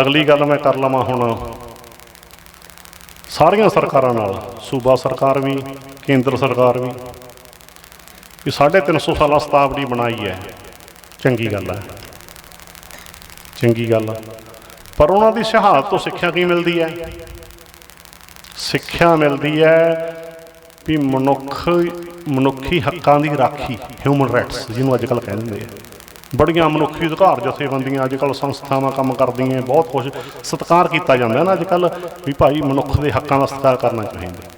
ਅਗਲੀ ਗੱਲ ਮੈਂ ਕਰ ਲਵਾਂ ਹੁਣ। ਸਾਰੀਆਂ ਸਰਕਾਰਾਂ ਨਾਲ, ਸੂਬਾ ਸਰਕਾਰ ਵੀ, ਕੇਂਦਰ ਸਰਕਾਰ ਵੀ ਵੀ 350 ਸਾਲਾ ਸ਼ਤਾਬਦੀ ਬਣਾਈ ਹੈ। ਚੰਗੀ ਗੱਲ ਹੈ। ਚੰਗੀ ਗੱਲ ਪਰ ਉਹਨਾਂ ਦੀ ਸ਼ਹਾਦਤ ਤੋਂ ਸਿੱਖਿਆ ਕੀ ਮਿਲਦੀ ਹੈ? ਸਿੱਖਿਆ ਮਿਲਦੀ ਹੈ ਵੀ ਮਨੁੱਖ, ਮਨੁੱਖੀ ਹੱਕਾਂ ਦੀ ਰਾਖੀ ਹਿਊਮਨ ਰਾਈਟਸ ਜਿਹਨੂੰ ਅੱਜ ਕੱਲ੍ਹ ਕਹਿੰਦੇ ਆ ਬੜੀਆਂ ਮਨੁੱਖੀ ਅਧਿਕਾਰ ਜਥੇਬੰਦੀਆਂ ਅੱਜ ਕੱਲ੍ਹ ਸੰਸਥਾਵਾਂ ਕੰਮ ਕਰਦੀਆਂ, ਬਹੁਤ ਕੁਝ ਸਤਿਕਾਰ ਕੀਤਾ ਜਾਂਦਾ ਨਾ ਅੱਜ ਕੱਲ੍ਹ ਵੀ ਭਾਈ ਮਨੁੱਖ ਦੇ ਹੱਕਾਂ ਦਾ ਸਤਿਕਾਰ ਕਰਨਾ ਚਾਹੀਦਾ।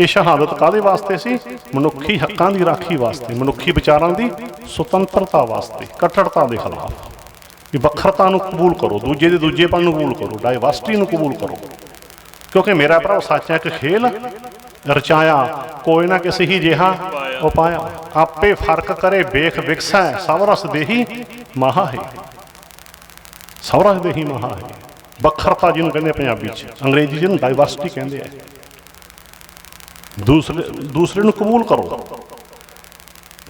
ਇਹ ਸ਼ਹਾਦਤ ਕਾਦੇ ਵਾਸਤੇ ਸੀ? ਮਨੁੱਖੀ ਹੱਕਾਂ ਦੀ ਰਾਖੀ ਵਾਸਤੇ, ਮਨੁੱਖੀ ਵਿਚਾਰਾਂ ਦੀ ਸੁਤੰਤਰਤਾ ਵਾਸਤੇ, ਕੱਟੜਤਾ ਦੇ ਖਿਲਾਫ। ਵੀ ਵੱਖਰਤਾ ਨੂੰ ਕਬੂਲ ਕਰੋ, ਦੂਜੇ ਦੇ ਦੂਜੇਪਨ ਨੂੰ ਕਬੂਲ ਕਰੋ ਡਾਈਵਰਸਿਟੀ ਨੂੰ ਕਬੂਲ ਕਰੋ। ਕਿਉਂਕਿ ਮੇਰਾ ਭਰਾ ਸੱਚ ਹੈ ਕਿ ਖੇਲ ਰਚਾਇਆ, ਕੋਈ ਨਾ ਕਿਸੇ ਹੀ ਜਿਹਾ ਉਪਾਇਆ ਆਪੇ ਫ਼ਰਕ ਕਰੇ, ਵੇਖ ਵਿਕਸੈ ਸਭ ਰਸ ਦੇਹੀ ਮਹਾ ਹੈ ਸਭ ਰਸ ਦੇਹੀ ਮਹਾ ਹੈ ਵੱਖਰਤਾ ਜਿਹਨੂੰ ਕਹਿੰਦੇ ਪੰਜਾਬੀ ਚ, ਅੰਗਰੇਜ਼ੀ ਜਿਹਨੂੰ ਡਾਈਵਰਸਿਟੀ ਕਹਿੰਦੇ ਆ। ਦੂਸਰੇ ਦੂਸਰੇ ਨੂੰ ਕਬੂਲ ਕਰੋ।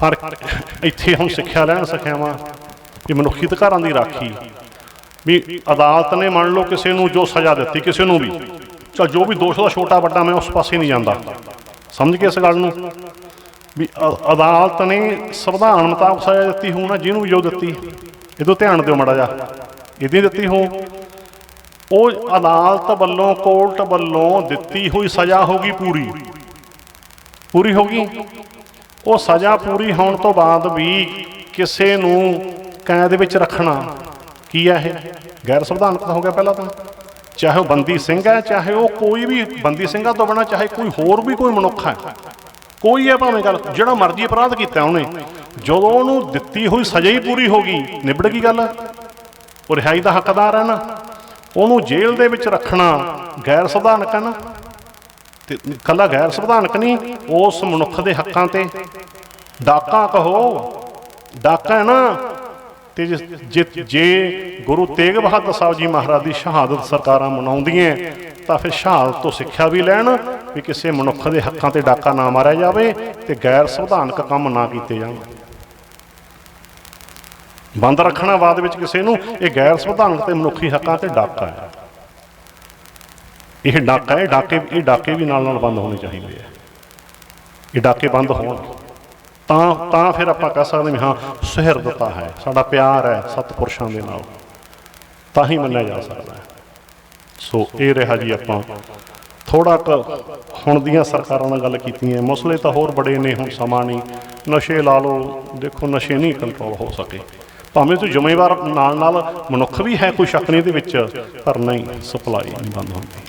ਪਰ ਇੱਥੇ ਹੁਣ ਸਿੱਖਿਆ ਲੈਣ ਸਿੱਖਿਆਵਾਂ ਕਿ ਮਨੁੱਖੀ ਅਧਿਕਾਰਾਂ ਦੀ ਰਾਖੀ। ਵੀ ਅਦਾਲਤ ਨੇ ਮੰਨ ਲਓ ਕਿਸੇ ਨੂੰ ਜੋ ਸਜ਼ਾ ਦਿੱਤੀ, ਕਿਸੇ ਨੂੰ ਵੀ। ਚਲ ਜੋ ਵੀ ਦੋਸ਼ ਦਾ ਛੋਟਾ ਵੱਡਾ ਮੈਂ ਉਸ ਪਾਸੇ ਨਹੀਂ ਜਾਂਦਾ। ਸਮਝ ਗਏ ਇਸ ਗੱਲ ਨੂੰ? ਵੀ ਅ- ਅਦਾਲਤ ਨੇ ਸੰਵਿਧਾਨ ਮੁਤਾਬਕ ਸਜ਼ਾ ਦਿੱਤੀ ਹੋਊ ਨਾ, ਜਿਹਨੂੰ ਵੀ ਜੋ ਦਿੱਤੀ, ਇਹਦੋਂ ਧਿਆਨ ਦਿਓ ਮੜਾ ਜਾ ਇਹਦੀ ਦਿੱਤੀ ਹੋ ਉਹ ਅਦਾਲਤ ਵੱਲੋਂ, ਕੋਰਟ ਵੱਲੋਂ ਦਿੱਤੀ ਹੋਈ ਸਜ਼ਾ ਹੋਗੀ ਪੂਰੀ। ਪੂਰੀ ਹੋ ਗਈ। ਉਹ ਸਜ਼ਾ ਪੂਰੀ ਹੋਣ ਤੋਂ ਬਾਅਦ ਵੀ ਕਿਸੇ ਨੂੰ ਕੈਦ ਵਿੱਚ ਰੱਖਣਾ ਕੀ ਹੈ ਇਹ? ਗੈਰ ਸੰਵਿਧਾਨਕ ਤਾਂ ਹੋ ਗਿਆ ਪਹਿਲਾਂ ਤਾਂ। ਚਾਹੇ ਉਹ ਬੰਦੀ ਸਿੰਘ ਹੈ, ਚਾਹੇ ਉਹ ਕੋਈ ਵੀ ਬੰਦੀ ਸਿੰਘਾਂ ਤੋਂ ਬਣਾ ਚਾਹੇ ਕੋਈ ਹੋਰ ਵੀ ਕੋਈ ਮਨੁੱਖ ਹੈ। ਕੋਈ ਹੈ ਭਾਵੇਂ ਗੱਲ ਜਿਹੜਾ ਮਰਜ਼ੀ ਅਪਰਾਧ ਕੀਤਾ ਉਹਨੇ, ਜਦੋਂ ਉਹਨੂੰ ਦਿੱਤੀ ਹੋਈ ਸਜ਼ਾ ਹੀ ਪੂਰੀ ਹੋ ਗਈ, ਨਿਬੜ ਗਈ ਗੱਲ। ਉਹ ਰਿਹਾਈ ਦਾ ਹੱਕਦਾਰ ਹੈ ਨਾ। ਉਹਨੂੰ ਜੇਲ੍ਹ ਦੇ ਵਿੱਚ ਰੱਖਣਾ ਗੈਰ ਸੰਵਿਧਾਨਕ ਹੈ ਨਾ। ਤੇ ਕੱਲਾ ਗੈਰ ਸੰਵਿਧਾਨਕ ਨਹੀਂ, ਉਸ ਮਨੁੱਖ ਦੇ ਹੱਕਾਂ ਤੇ। ਡਾਕਾ ਕਹੋ। ਡਾਕਾ ਹੈ ਨਾ। ਤੇ ਜੇ- ਜੇ ਜੇ ਗੁਰੂ ਤੇਗ ਬਹਾਦਰ ਸਾਹਿਬ ਜੀ ਮਹਾਰਾਜ ਦੀ ਸ਼ਹਾਦਤ ਸਰਕਾਰਾਂ ਮਨਾਉਂਦੀਆਂ, ਤਾਂ ਫਿਰ ਸ਼ਹਾਦਤ ਤੋਂ ਸਿੱਖਿਆ ਵੀ ਲੈਣ, ਵੀ ਕਿਸੇ ਮਨੁੱਖ ਦੇ ਹੱਕਾਂ ਤੇ ਡਾਕਾ ਨਾ ਮਾਰਿਆ ਜਾਵੇ ਤੇ ਗੈਰ ਸੰਵਿਧਾਨਕ ਕੰਮ ਨਾ ਕੀਤੇ ਜਾਣ। ਬੰਦ ਰੱਖਣਾ ਬਾਅਦ ਵਿੱਚ ਕਿਸੇ ਨੂੰ ਇਹ ਗੈਰ ਸੰਵਿਧਾਨਕ ਤੇ ਮਨੁੱਖੀ ਹੱਕਾਂ ਤੇ ਡਾਕਾ ਹੈ। ਇਹ ਡਾਕਾ ਹੈ, ਡਾਕੇ, ਇਹ ਡਾਕੇ ਵੀ ਨਾਲ ਨਾਲ ਬੰਦ ਹੋਣੇ ਚਾਹੀਦੇ ਆ। ਇਹ ਡਾਕੇ ਬੰਦ ਹੋਣ। ਤਾਂ ਤਾਂ ਫਿਰ ਆਪਾਂ ਕਹਿ ਸਕਦੇ ਵੀ ਹਾਂ ਸੁਹਿਰਦਤਾ ਹੈ, ਸਾਡਾ ਪਿਆਰ ਹੈ ਸਤਪੁਰਸ਼ਾਂ ਦੇ ਨਾਲ। ਤਾਂ ਹੀ ਮੰਨਿਆ ਜਾ ਸਕਦਾ ਹੈ। ਸੋ ਇਹ ਰਿਹਾ ਜੀ ਆਪਾਂ ਥੋੜਾ ਕੁ ਹੁਣ ਦੀਆਂ ਸਰਕਾਰਾਂ ਨਾਲ ਗੱਲ ਕੀਤੀ ਹੈ। ਮਸਲੇ ਤਾਂ ਹੋਰ ਬੜੇ ਨੇ, ਹੁਣ ਸਮਾਂ ਨਹੀਂ। ਨਸ਼ੇ ਲਾ ਲਓ, ਦੇਖੋ ਨਸ਼ੇ ਨਹੀਂ ਕੰਟਰੋਲ ਹੋ ਸਕੇ। ਭਾਵੇਂ ਤੂੰ ਜ਼ਿੰਮੇਵਾਰ ਨਾਲ ਨਾਲ ਮਨੁੱਖ ਵੀ ਹੈ ਕੋਈ ਸ਼ੱਕ ਨਹੀਂ ਇਹਦੇ ਵਿੱਚ, ਪਰ ਨਹੀਂ, ਸਪਲਾਈ ਨਹੀਂ ਬੰਦ ਹੁੰਦੀ।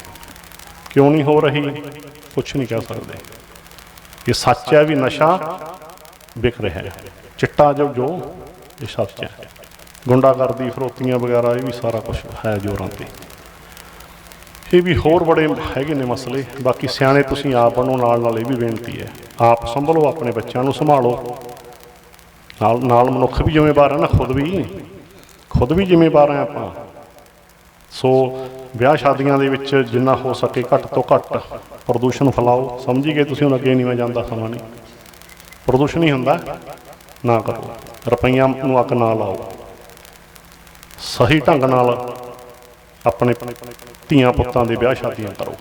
ਕਿਉਂ ਨਹੀਂ ਹੋ ਰਹੀ? ਕੁਝ ਨਹੀਂ ਕਹਿ ਸਕਦੇ। ਇਹ ਸੱਚ ਹੈ ਵੀ ਨਸ਼ਾ ਵਿਕ ਰਿਹਾ ਹੈ। ਚਿੱਟਾ ਜੋ ਜੋ, ਇਹ ਸੱਚ ਹੈ। ਗੁੰਡਾਗਰਦੀ, ਫਰੋਤੀਆਂ ਵਗੈਰਾ, ਇਹ ਵੀ ਸਾਰਾ ਕੁਝ ਹੈ ਜੋਰਾਂ ਤੇ। ਇਹ ਵੀ ਹੋਰ ਬੜੇ ਹੈਗੇ ਨੇ ਮਸਲੇ। ਬਾਕੀ ਸਿਆਣੇ ਤੁਸੀਂ ਆਪ ਨੂੰ ਨਾਲ ਨਾਲ ਇਹ ਵੀ ਬੇਨਤੀ ਹੈ, ਆਪ ਸੰਭਲੋ, ਆਪਣੇ ਬੱਚਿਆਂ ਨੂੰ ਸੰਭਾਲੋ। ਨਾਲ ਨਾਲ ਮਨੁੱਖ ਵੀ ਜ਼ਿੰਮੇਵਾਰ ਹੈ ਨਾ ਖੁਦ ਵੀ। ਖੁਦ ਵੀ ਜ਼ਿੰਮੇਵਾਰ ਹੈ ਆਪਾਂ। ਸੋ ਵਿਆਹ ਸ਼ਾਦੀਆਂ ਦੇ ਵਿੱਚ ਜਿੰਨਾ ਹੋ ਸਕੇ ਘੱਟ ਤੋਂ ਘੱਟ ਪ੍ਰਦੂਸ਼ਣ ਫੈਲਾਓ। ਸਮਝੀ ਗਏ ਤੁਸੀਂ, ਹੁਣ ਅੱਗੇ ਨਹੀਂ ਮੈਂ ਜਾਂਦਾ ਸਮਾਂ ਨਹੀਂ। ਪ੍ਰਦੂਸ਼ਣ ਹੀ ਹੁੰਦਾ। ਨਾ ਕਰੋ। ਰੁਪਈਆਂ ਨੂੰ ਅੱਕ ਨਾ ਲਾਓ। ਸਹੀ ਢੰਗ ਨਾਲ ਆਪਣੇ ਧੀਆਂ ਪੁੱਤਾਂ ਦੇ ਵਿਆਹ ਸ਼ਾਦੀਆਂ ਕਰੋ।